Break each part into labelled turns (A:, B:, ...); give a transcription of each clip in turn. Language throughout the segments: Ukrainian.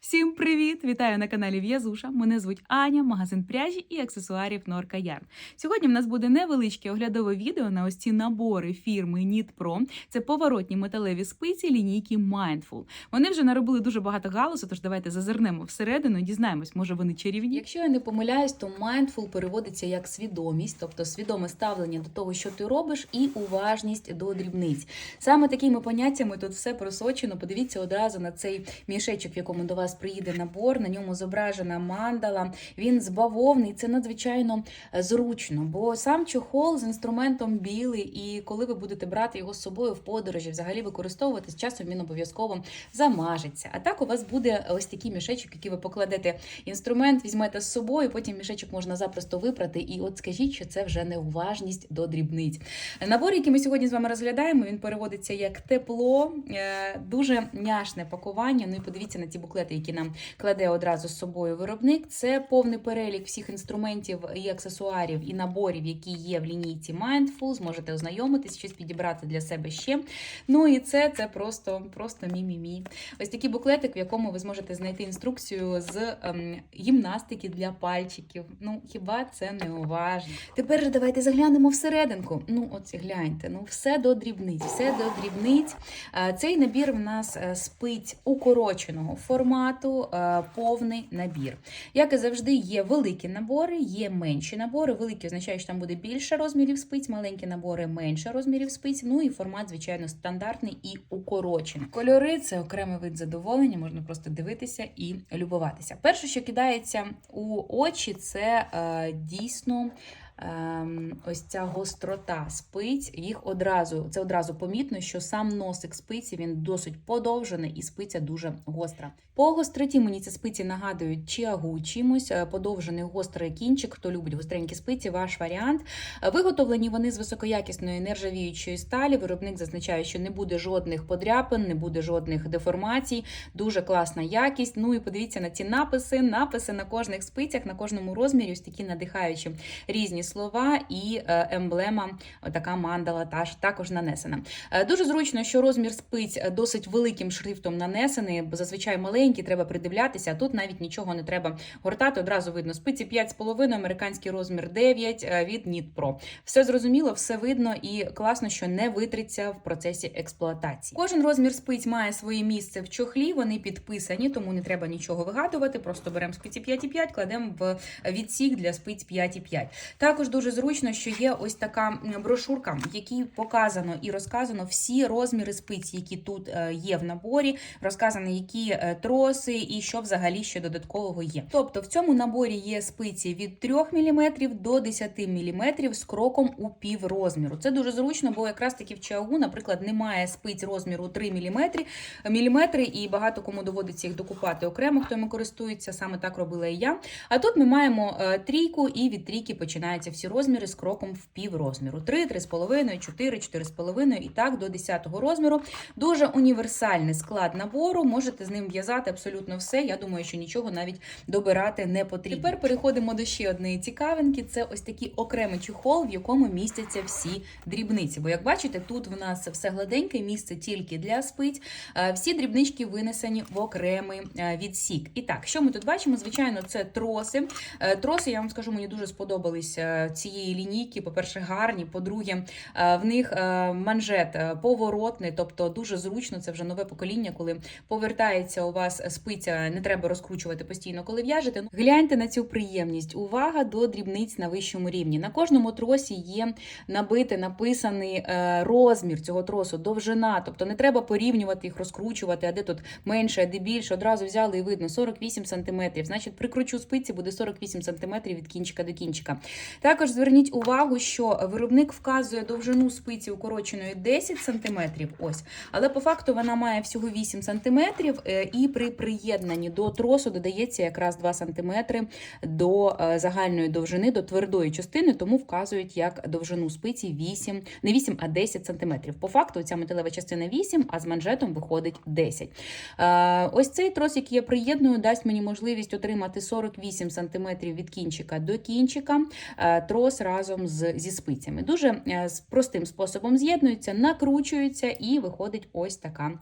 A: Всім привіт! Вітаю на каналі В'язуша. Мене звуть Аня, магазин пряжі і аксесуарів Норка Ярн. Сьогодні в нас буде невеличке оглядове відео на ось ці набори фірми Pro. Це поворотні металеві спиці лінійки Mindful. Вони вже наробили дуже багато галасу, тож давайте зазирнемо всередину і дізнаємось, може вони чарівні.
B: Якщо я не помиляюсь, то mindful переводиться як свідомість, тобто свідоме ставлення до того, що ти робиш, і уважність до дрібниць. Саме такими поняттями тут все просочено. Подивіться одразу на цей мішечок, в якому до вас приїде набор. На ньому зображена мандала. Він з бавовни, і це надзвичайно е, зручно, бо сам чохол з інструментом білий, і коли ви будете брати його з собою в подорожі, взагалі використовувати з часом він обов'язково замажеться. А так у вас буде ось такий мішечок, який ви покладете інструмент, візьмете з собою, потім мішечок можна запросто випрати. І от скажіть, що це вже неуважність до дрібниць. Набор, який ми сьогодні з вами розглядаємо, він переводиться як тепло, е, дуже няшне пакування. Ну і подивіться на ті буклети, які нам кладе одразу з собою виробник. Це повний перелік всіх інструментів і аксесуарів і наборів, які є в лінійці Mindful. Зможете ознайомитись, щось підібрати для себе ще. Ну і це, це просто, просто мі-мі-мі. Ось такий буклетик, в якому ви зможете знайти інструкцію з ем, гімнастики для пальчиків. Ну хіба це не уважно? Тепер же давайте заглянемо всерединку. Ну, от гляньте, ну все до дрібниць, все до дрібниць. Е, Цей набір в нас е, спить укороченого формату, е, повний набір. Як і завжди, є великі набори, є менші набори. Великі означає, що там буде більше розмірів спиць, маленькі набори менше розмірів спиць. Ну і формат, звичайно, стандартний і укорочений. Кольори це окремий вид задоволення, можна просто дивитися і любуватися. Перше, що кидається у очі, це е, дійсно. Ем, Ось ця гострота спиць, їх одразу це одразу помітно, що сам носик спиці він досить подовжений і спиця дуже гостра. По гостроті мені ці спиці нагадують чиагу чимось, е, подовжений гострий кінчик. Хто любить гостренькі спиці, ваш варіант. Виготовлені вони з високоякісної нержавіючої сталі. Виробник зазначає, що не буде жодних подряпин, не буде жодних деформацій. Дуже класна якість. Ну і подивіться на ці написи. Написи на кожних спицях, на кожному розмірі, ось такі надихаючі різні слова і е, емблема, така мандала також нанесена. Е, Дуже зручно, що розмір спиць досить великим шрифтом нанесений, бо зазвичай маленькі, треба придивлятися. А тут навіть нічого не треба гортати. Одразу видно. Спиці 5,5, американський розмір 9 е, від Knit Pro. Все зрозуміло, все видно і класно, що не витриться в процесі експлуатації. Кожен розмір спиць має своє місце в чохлі. Вони підписані, тому не треба нічого вигадувати. Просто беремо спиці 5,5, кладемо в відсік для спиць 5,5. Також дуже зручно, що є ось така брошурка, в якій показано і розказано всі розміри спиць, які тут е, є в наборі. Розказано, які е, троси і що взагалі ще додаткового є. Тобто в цьому наборі є спиці від 3 мм до 10 мм з кроком у пів розміру. Це дуже зручно, бо якраз таки в чагу, наприклад, немає спиць розміру 3 мм, міліметри, і багато кому доводиться їх докупати окремо, хто ними користується. Саме так робила і я. А тут ми маємо е, трійку, і від трійки починаються всі розміри з кроком в пів розміру. 3, 3,5, 4, 4,5 і так до 10 розміру. Дуже універсальний склад набору. Можете з ним в'язати абсолютно все. Я думаю, що нічого навіть добирати не потрібно. Тепер переходимо до ще однієї цікавинки. Це ось такий окремий чехол, в якому містяться всі дрібниці. Бо, як бачите, тут в нас все гладеньке, місце тільки для спиць. Е, Всі дрібнички винесені в окремий е, відсік. І так, що ми тут бачимо? Звичайно, це троси. Е, Троси, я вам скажу, мені дуже сподобались е, цієї лінійки. По-перше, гарні. По-друге, е, в них е, манжет е, поворотний, тобто дуже зручно. Це вже нове покоління, коли повертається у вас спиця, не треба розкручувати постійно, коли в'яжете. Ну, Гляньте на цю приємність. Увага до дрібниць на вищому рівні. На кожному тросі є набити, написаний розмір цього тросу, довжина. Тобто не треба порівнювати їх, розкручувати, а де тут менше, а де більше. Одразу взяли і видно 48 см. Значить, прикручу спиці буде 48 см від кінчика до кінчика. Також зверніть увагу, що виробник вказує довжину спиці укороченої 10 см. Ось, але по факту вона має всього 8 см, е, і при приєднанні до тросу додається якраз 2 см до е, загальної довжини, до твердої частини, тому вказують як довжину спиці 8, не 8, а 10 см. По факту ця металева частина 8, а з манжетом виходить 10. Е, Ось цей трос, який я приєдную, дасть мені можливість отримати 48 см від кінчика до кінчика. Трос разом з, зі спицями. Дуже е, простим способом з'єднуються, накручуються і виходить ось така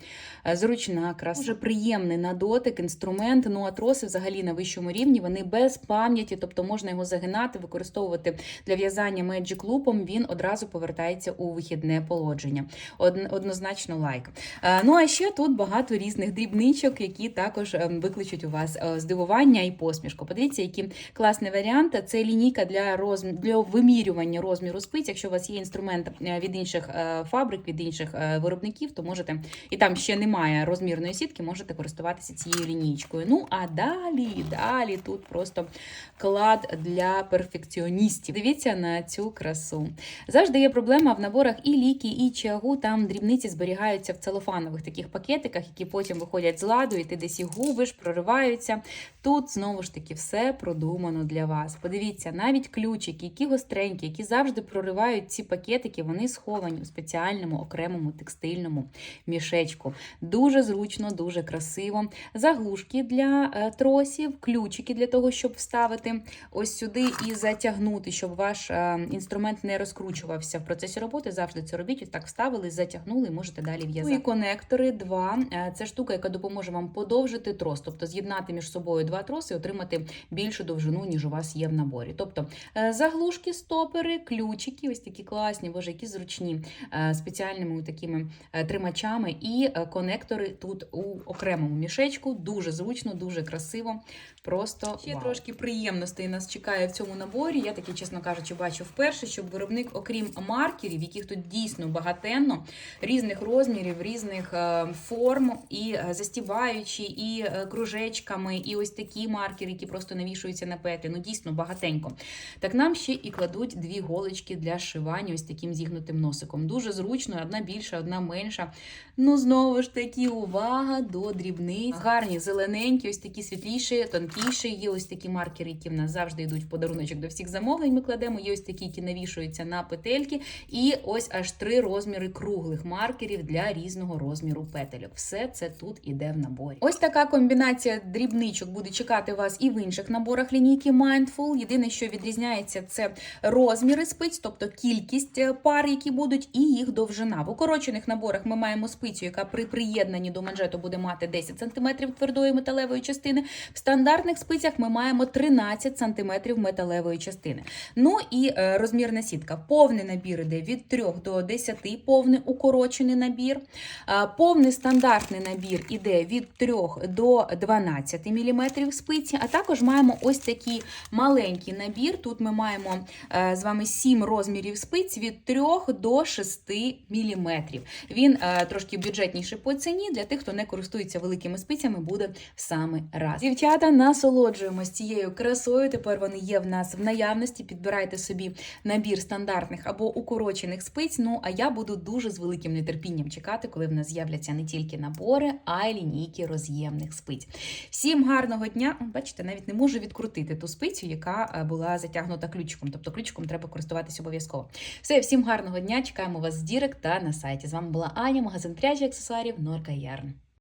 B: е, зручна краса. Дуже приємний на дотик інструмент. Ну а троси взагалі на вищому рівні. Вони без пам'яті, тобто можна його загинати, використовувати для в'язання Magic Loop. Він одразу повертається у вихідне положення. Однозначно лайк. Е, Ну а ще тут багато різних дрібничок, які також ем, викличуть у вас здивування і посмішку. Подивіться, який класний варіант. Це лінійка для розм... для вимірювання розміру спиць. Якщо у вас є інструмент е, від інших е, фабрик, від інших е, виробників, то можете і там ще немає розмірної сітки, можете користуватися цією лінійкою. Ну а далі, далі тут просто клад для перфекціоністів. Дивіться на цю красу. Завжди є проблема в наборах і ліки, і чагу. Там дрібниці зберігаються в целофанових таких пакетиках, які потім виходять з ладу, і ти десь їх губиш, прориваються. Тут знову ж таки все продумано для вас. Подивіться, навіть ключики, які гостренькі, які завжди проривають ці пакетики, вони сховані у спеціальному окремому текстильному мішечку. Дуже зручно, дуже красиво. Заглушки для е, тросів, ключики для того, щоб вставити ось сюди і затягнути, щоб ваш е, інструмент не розкручувався в процесі роботи. Завжди це робіть. Ось так вставили, затягнули можете далі в'язати. Ну і конектори два. Е, Це штука, яка допоможе вам подовжити трос, тобто з'єднати між собою два троси і отримати більшу довжину, ніж у вас є в наборі. Тобто заглушки, стопери, ключики, ось такі класні, боже, які зручні е, спеціальними такими е, тримачами, і е, конектори тут у окремому мішечку. Дуже зручно, дуже красиво. Просто ще
A: Вау.
B: трошки приємностей нас чекає в цьому наборі. Я таки, чесно кажучи, бачу вперше, щоб виробник, окрім маркерів, яких тут дійсно багатенно, різних розмірів, різних форм, і застібаючі, і кружечками, і ось такі маркери, які просто навішуються на петлі. Ну дійсно багатенько. Так нам ще і кладуть дві голочки для шивання ось таким зігнутим носиком. Дуже зручно, одна більша, одна менша. Ну, знову ж таки, увага до дрібниць. Гарні, зелененькі, ось такі світліші, тонкіші. Є ось такі маркери, які в нас завжди йдуть в подаруночок до всіх замовлень. Ми кладемо. Є ось такі, які навішуються на петельки. І ось аж три розміри круглих маркерів для різного розміру петельок. Все це тут іде в наборі. Ось така комбінація дрібничок буде чекати вас і в інших наборах лінійки Mindful. Єдине, що відрізняється, це розміри спиць, тобто кількість е, пар, які будуть, і їх довжина. В укорочених наборах ми маємо спицю, яка при приєднанні до манжету буде мати 10 см твердої металевої частини. В стандартних спицях ми маємо 13 см металевої частини. Ну і е, розмірна сітка. Повний набір іде від 3 до 10, повний укорочений набір. Повний стандартний набір іде від 3 до 12 мм спиці, а також маємо ось такий маленький набір. Тут ми маємо е, з вами 7 розмірів спиць від 3 до 6 мм. Він е, трошки бюджетніший по ціні. Для тих, хто не користується великими спицями, буде саме раз. Дівчата, насолоджуємось цією красою. Тепер вони є в нас в наявності. Підбирайте собі набір стандартних або укорочених спиць. Ну а я буду дуже з великим нетерпінням чекати, коли в нас з'являться не тільки набори, а й лінійки роз'ємних спиць. Всім гарного дня! Бачите, навіть не можу відкрутити ту спицю, яка е, була затягнута ключиком. Тобто ключиком треба користуватися обов'язково. Все, всім гарного дня! Чекаємо вас з Дірек та на сайті. З вами була Аня, магазин пряжі аксесуарів Норка Ярн.